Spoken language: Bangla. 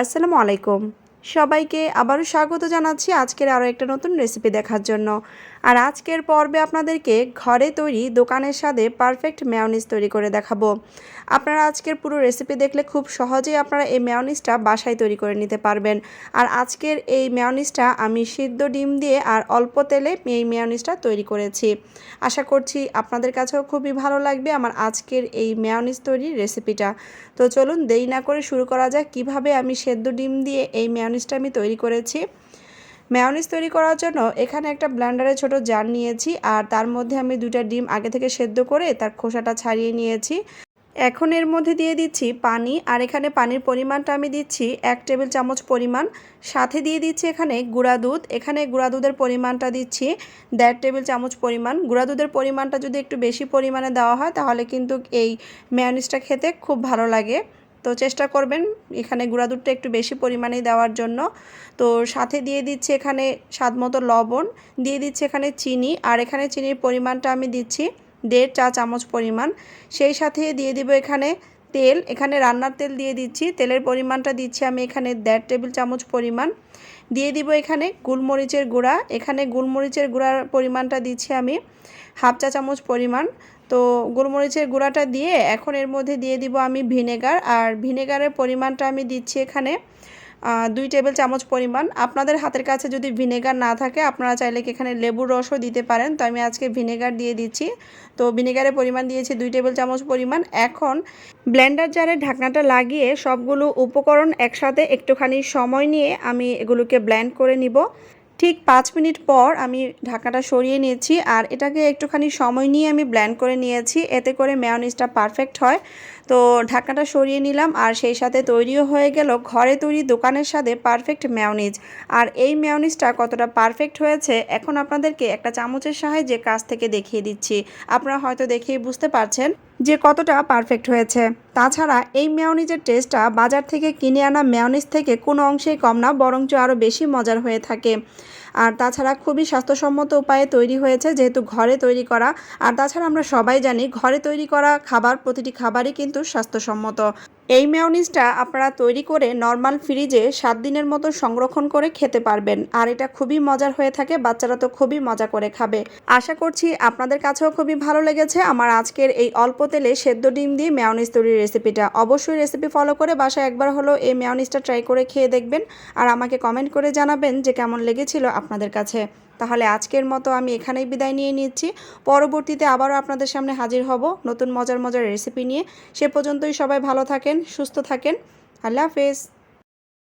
আসসালামু আলাইকুম। সবাইকে আবারও স্বাগত জানাচ্ছি আজকের আরও একটা নতুন রেসিপি দেখার জন্য। আর আজকের পর্বে আপনাদেরকে ঘরে তৈরি দোকানের স্বাদে পারফেক্ট ম্যাওনিজ তৈরি করে দেখাবো। আপনারা আজকের পুরো রেসিপি দেখলে খুব সহজেই আপনারা এই ম্যাওনিজটা বাসায় তৈরি করে নিতে পারবেন। আর আজকের এই ম্যাওনিজটা আমি সিদ্ধ ডিম দিয়ে আর অল্প তেলে এই ম্যাওনিজটা তৈরি করেছি। আশা করছি আপনাদের কাছেও খুবই ভালো লাগবে আমার আজকের এই ম্যাওনিজ তৈরির রেসিপিটা তো চলুন দেরি না করে শুরু করা যাক কীভাবে আমি সেদ্ধ ডিম দিয়ে এই ম্যাওনিজটা আমি তৈরি করেছি। ম্যাওনিজ তৈরি করার জন্য এখানে একটা ব্ল্যান্ডারে ছোট জার নিয়েছি আর তার মধ্যে আমি দুইটা ডিম আগে থেকে সেদ্ধ করে তার খোসাটা ছাড়িয়ে নিয়েছি। এখন এর মধ্যে দিয়ে দিচ্ছি পানি আর এখানে পানির পরিমাণটা আমি দিচ্ছি এক টেবিল চামচ পরিমাণ। সাথে দিয়ে দিচ্ছি এখানে গুঁড়া দুধ। এখানে গুঁড়া দুধের পরিমাণটা দিচ্ছি দেড় টেবিল চামচ পরিমাণ। গুঁড়া দুধের পরিমাণটা যদি একটু বেশি পরিমাণে দেওয়া হয় তাহলে কিন্তু এই ম্যায়োনিজটা খেতে খুব ভালো লাগে। তো চেষ্টা করবেন এখানে গুঁড়া দুধটা একটু বেশি পরিমাণে দেওয়ার জন্য। তো সাথে দিয়ে দিচ্ছি এখানে স্বাদ মতো লবণ, দিয়ে দিচ্ছি এখানে চিনি, আর এখানে চিনির পরিমাণটা আমি দিচ্ছি দেড় চা চামচ পরিমাণ। সেই সাথে দিয়ে দিব এখানে তেল, এখানে রান্নার তেল দিয়ে দিচ্ছি। তেলের পরিমাণটা দিচ্ছি আমি এখানে দেড় টেবিল চামচ পরিমাণ। দিয়ে দিব এখানে গোলমরিচের গুঁড়া। এখানে গোলমরিচের গুঁড়ার পরিমাণটা দিচ্ছি আমি হাফ চা চামচ পরিমাণ। তো গোলমরিচের গুঁড়াটা দিয়ে এখন এর মধ্যে দিয়ে দিব আমি ভিনেগার। আর ভিনেগারের পরিমাণটা আমি দিচ্ছি এখানে দুই টেবিল চামচ পরিমাণ। আপনাদের হাতের কাছে যদি ভিনেগার না থাকে, আপনারা চাইলে কি এখানে লেবুর রসও দিতে পারেন। তো আমি আজকে ভিনেগার দিয়ে দিচ্ছি। তো ভিনেগারের পরিমাণ দিয়েছি দুই টেবিল চামচ পরিমাণ। এখন ব্ল্যান্ডার জারে ঢাকনাটা লাগিয়ে সবগুলো উপকরণ একসাথে একটুখানি সময় নিয়ে আমি এগুলোকে ব্ল্যান্ড করে নিব। ঠিক পাঁচ মিনিট পর আমি ঢাকাটা সরিয়ে নিয়েছি আর এটাকে একটুখানি সময় নিয়ে আমি ব্ল্যান্ড করে নিয়েছি। এতে করে মেয়নিজটা পারফেক্ট হয়। তো ঢাকাটা সরিয়ে নিলাম আর সেই সাথে তৈরিও হয়ে গেল ঘরে তৈরি দোকানের সাথে পারফেক্ট মেয়নিজ আর এই মেয়নিজটা কতটা পারফেক্ট হয়েছে এখন আপনাদেরকে একটা চামচের সাহায্যে কাছ থেকে দেখিয়ে দিচ্ছি। আপনারা হয়তো দেখেই বুঝতে পারছেন যে কতটা পারফেক্ট হয়েছে। তাছাড়া এই মেয়নিজের টেস্টটা বাজার থেকে কিনে আনা মেয়নিজ থেকে কোনো অংশেই কম না, বরঞ্চ আরও বেশি মজার হয়ে থাকে। আর তাছাড়া খুবই স্বাস্থ্যসম্মত উপায়ে তৈরি হয়েছে যেহেতু ঘরে তৈরি করা। আর তাছাড়া আমরা সবাই জানি ঘরে তৈরি করা খাবার, প্রতিটি খাবারই কিন্তু স্বাস্থ্যসম্মত। এই মেয়নিজটা আপনারা তৈরি করে নর্মাল ফ্রিজে সাত দিনের মতো সংরক্ষণ করে খেতে পারবেন। আর এটা খুবই মজার হয়ে থাকে, বাচ্চারা তো খুবই মজা করে খাবে। আশা করছি আপনাদের কাছেও খুবই ভালো লেগেছে। আমার আজকের এই অল্প তেলে সেদ্ধ ডিম দিয়ে মেয়নিজ তৈরির রেসিপিটা অবশ্যই রেসিপি ফলো করে বাসায় একবার হলো এই মেয়নিজটা ট্রাই করে খেয়ে দেখবেন আর আমাকে কমেন্ট করে জানাবেন যে কেমন লেগেছিল আপনাদের কাছে। তাহলে আজকের মতো আমি এখানেই বিদায় নিয়ে নিচ্ছি। পরবর্তীতে আবারও আপনাদের সামনে হাজির হব নতুন মজার মজার রেসিপি নিয়ে। সে পর্যন্তই সবাই ভালো থাকেন, সুস্থ থাকেন। আল্লাহ হাফেজ।